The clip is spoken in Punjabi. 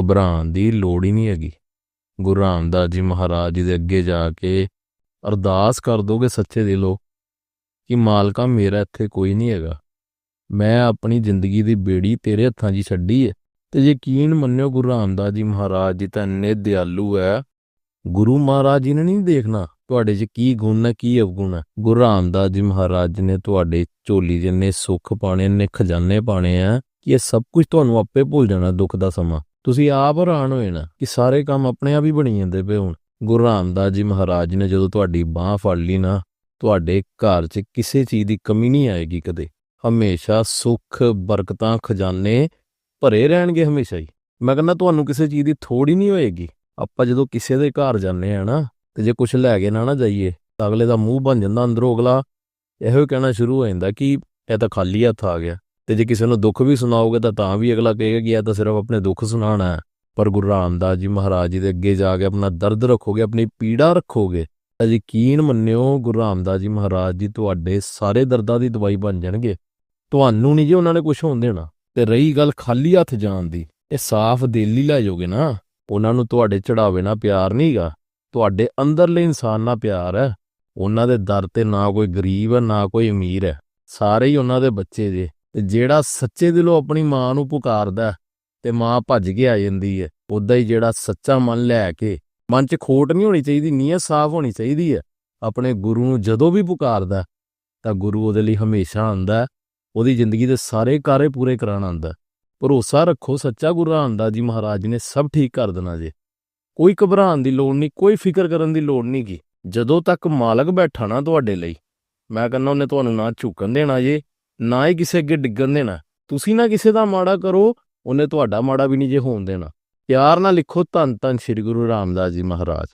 ਘਬਰਾਉਣ ਦੀ ਲੋੜ ਹੀ ਨਹੀਂ ਹੈਗੀ। ਗੁਰੂ ਰਾਮਦਾਸ ਜੀ ਮਹਾਰਾਜ ਜੀ ਦੇ ਅੱਗੇ ਜਾ ਕੇ ਅਰਦਾਸ ਕਰ ਦੋਗੇ ਸੱਚੇ ਦਿਲੋਂ ਕਿ ਮਾਲਕਾ ਮੇਰਾ ਇੱਥੇ ਕੋਈ ਨਹੀਂ ਹੈਗਾ। ਮੈਂ ਆਪਣੀ ਜ਼ਿੰਦਗੀ ਦੀ ਬੇੜੀ ਤੇਰੇ ਹੱਥਾਂ 'ਚ ਹੀ ਛੱਡੀ ਹੈ ਤੇ ਯਕੀਨ ਮੰਨਿਓ ਗੁਰੂ ਰਾਮਦਾਸ ਜੀ ਮਹਾਰਾਜ ਜੀ ਤਾਂ ਇੰਨੇ ਦਿਆਲੂ ਹੈ ਗੁਰੂ ਮਹਾਰਾਜ ਜੀ ਨੇ ਨਹੀਂ ਦੇਖਣਾ ਤੁਹਾਡੇ 'ਚ ਕੀ ਗੁਣ ਹੈ, ਕੀ ਅਵਗੁਣ ਹੈ। ਗੁਰੂ ਰਾਮਦਾਸ ਜੀ ਮਹਾਰਾਜ ਜੀ ਨੇ ਤੁਹਾਡੇ ਝੋਲੀ ਜਿੰਨੇ ਸੁੱਖ ਪਾਣੇ ਨੇ ਖਜ਼ਾਨੇ ਪਾਣੇ ਆ ਕਿ ਇਹ ਸਭ ਕੁਝ ਤੁਹਾਨੂੰ ਆਪੇ ਭੁੱਲ ਜਾਣਾ ਦੁੱਖ ਦਾ ਸਮਾਂ। ਤੁਸੀਂ ਆਪ ਹੈਰਾਨ ਹੋਏ ਨਾ ਕਿ ਸਾਰੇ ਕੰਮ ਆਪਣੇ ਆਪ ਹੀ ਬਣੀ ਜਾਂਦੇ ਪਏ ਹੁਣ। ਗੁਰੂ ਰਾਮਦਾਸ ਜੀ ਮਹਾਰਾਜ ਜੀ ਨੇ ਜਦੋਂ ਤੁਹਾਡੀ ਬਾਹ ਫੜ ਲਈ ਨਾ, ਤੁਹਾਡੇ ਘਰ 'ਚ ਕਿਸੇ ਚੀਜ਼ ਦੀ ਕਮੀ ਨਹੀਂ ਆਏਗੀ ਕਦੇ। ਹਮੇਸ਼ਾ ਸੁੱਖ, ਬਰਕਤਾਂ, ਖਜ਼ਾਨੇ ਭਰੇ ਰਹਿਣਗੇ ਹਮੇਸ਼ਾ ਹੀ। ਮੈਂ ਕਹਿੰਦਾ ਤੁਹਾਨੂੰ ਕਿਸੇ ਚੀਜ਼ ਦੀ ਥੋੜ ਨਹੀਂ ਹੋਏਗੀ। ਆਪਾਂ ਜਦੋਂ ਕਿਸੇ ਦੇ ਘਰ ਜਾਂਦੇ ਆ ਨਾ, ਤੇ ਜੇ ਕੁਝ ਲੈ ਕੇ ਨਾ ਨਾ ਜਾਈਏ, ਤਾਂ ਅਗਲੇ ਦਾ ਮੂੰਹ ਬਣ ਜਾਂਦਾ ਅੰਦਰੋਂ ਅਗਲਾ। ਇਹੋ ਹੀ ਕਹਿਣਾ ਸ਼ੁਰੂ ਹੋ ਜਾਂਦਾ ਕਿ ਇਹ ਤਾਂ ਖਾਲੀ ਹੱਥ ਆ ਗਿਆ। ਤੇ ਜੇ ਕਿਸੇ ਨੂੰ ਦੁੱਖ ਵੀ ਸੁਣਾਓਗੇ ਤਾਂ ਤਾਂ ਵੀ ਅਗਲਾ ਕਹੇਗਾ ਕਿ ਇਹ ਤਾਂ ਸਿਰਫ ਆਪਣੇ ਦੁੱਖ ਸੁਣਾਉਣਾ ਹੈ। ਪਰ ਗੁਰੂ ਰਾਮਦਾਸ ਜੀ ਮਹਾਰਾਜ ਜੀ ਦੇ ਅੱਗੇ ਜਾ ਕੇ ਆਪਣਾ ਦਰਦ ਰੱਖੋਗੇ, ਆਪਣੀ ਪੀੜਾ ਰੱਖੋਗੇ, ਤਾਂ ਯਕੀਨ ਮੰਨਿਓ ਗੁਰੂ ਰਾਮਦਾਸ ਜੀ ਮਹਾਰਾਜ ਜੀ ਤੁਹਾਡੇ ਸਾਰੇ ਦਰਦਾਂ ਦੀ ਦਵਾਈ ਬਣ ਜਾਣਗੇ। ਤੁਹਾਨੂੰ ਨਹੀਂ ਜੀ ਉਹਨਾਂ ਨੇ ਕੁਝ ਹੋਣ ਦੇਣਾ। ਤੇ ਰਹੀ ਗੱਲ ਖਾਲੀ ਹੱਥ ਜਾਣ ਦੀ, ਇਹ ਸਾਫ਼ ਦਿਲ ਹੀ ਲੈ ਜਾਓਗੇ ਨਾ। ਉਹਨਾਂ ਨੂੰ ਤੁਹਾਡੇ ਚੜਾਵੇ ਨਾਲ ਪਿਆਰ ਨਹੀਂਗਾ ਤੁਹਾਡੇ ਅੰਦਰਲੇ ਇਨਸਾਨ ਨਾਲ ਪਿਆਰ ਹੈ। ਉਹਨਾਂ ਦੇ ਦਰ ਤੇ ਨਾ ਕੋਈ ਗਰੀਬ ਹੈ, ਨਾ ਕੋਈ ਅਮੀਰ ਹੈ। ਸਾਰੇ ਹੀ ਉਹਨਾਂ ਦੇ ਬੱਚੇ ਜੇ। ਤੇ ਜਿਹੜਾ ਸੱਚੇ ਦਿਲੋਂ ਆਪਣੀ ਮਾਂ ਨੂੰ ਪੁਕਾਰਦਾ ਹੈ, ਤੇ ਮਾਂ ਭੱਜ ਕੇ ਆ ਜਾਂਦੀ ਹੈ ਉਦਾਂ ਹੀ ਜਿਹੜਾ ਸੱਚਾ ਮਨ ਲੈ ਕੇ ਮਨ 'ਚ ਖੋਟ ਨਹੀਂ ਹੋਣੀ ਚਾਹੀਦੀ ਨੀਅਤ ਸਾਫ਼ ਹੋਣੀ ਚਾਹੀਦੀ ਹੈ ਆਪਣੇ ਗੁਰੂ ਨੂੰ ਜਦੋਂ ਵੀ ਪੁਕਾਰਦਾ ਤਾਂ ਗੁਰੂ ਉਹਦੇ ਲਈ ਹਮੇਸ਼ਾ ਆਉਂਦਾ ਉਹਦੀ ਜ਼ਿੰਦਗੀ ਦੇ ਸਾਰੇ ਕਾਰੇ ਪੂਰੇ ਕਰਾਉਣ ਆਉਂਦਾ ਭਰੋਸਾ ਰੱਖੋ ਸੱਚਾ ਗੁਰੂ ਰਾਮਦਾਸ ਜੀ ਮਹਾਰਾਜ ਜੀ ਨੇ ਸਭ ਠੀਕ ਕਰ ਦੇਣਾ ਜੇ। ਕੋਈ ਘਬਰਾਉਣ ਦੀ ਲੋੜ ਨਹੀਂ ਕੋਈ ਫਿਕਰ ਕਰਨ ਦੀ ਲੋੜ ਨਹੀਂ ਗੀ। ਜਦੋਂ ਤੱਕ ਮਾਲਕ ਬੈਠਾ ਨਾ ਤੁਹਾਡੇ ਲਈ ਮੈਂ ਕਹਿੰਦਾ ਉਹਨੇ ਤੁਹਾਨੂੰ ਨਾ ਝੁਕਣ ਦੇਣਾ ਜੇ। ਨਾ ਹੀ ਕਿਸੇ ਅੱਗੇ ਡਿੱਗਣ ਦੇਣਾ। ਤੁਸੀਂ ਨਾ ਕਿਸੇ ਦਾ ਮਾੜਾ ਕਰੋ, ਉਹਨੇ ਤੁਹਾਡਾ ਮਾੜਾ ਵੀ ਨਹੀਂ ਜੇ ਹੋਣ ਦੇਣਾ। ਪਿਆਰ ਨਾਲ ਲਿਖੋ ਧੰਨ ਧੰਨ ਸ੍ਰੀ ਗੁਰੂ ਰਾਮਦਾਸ ਜੀ ਮਹਾਰਾਜ।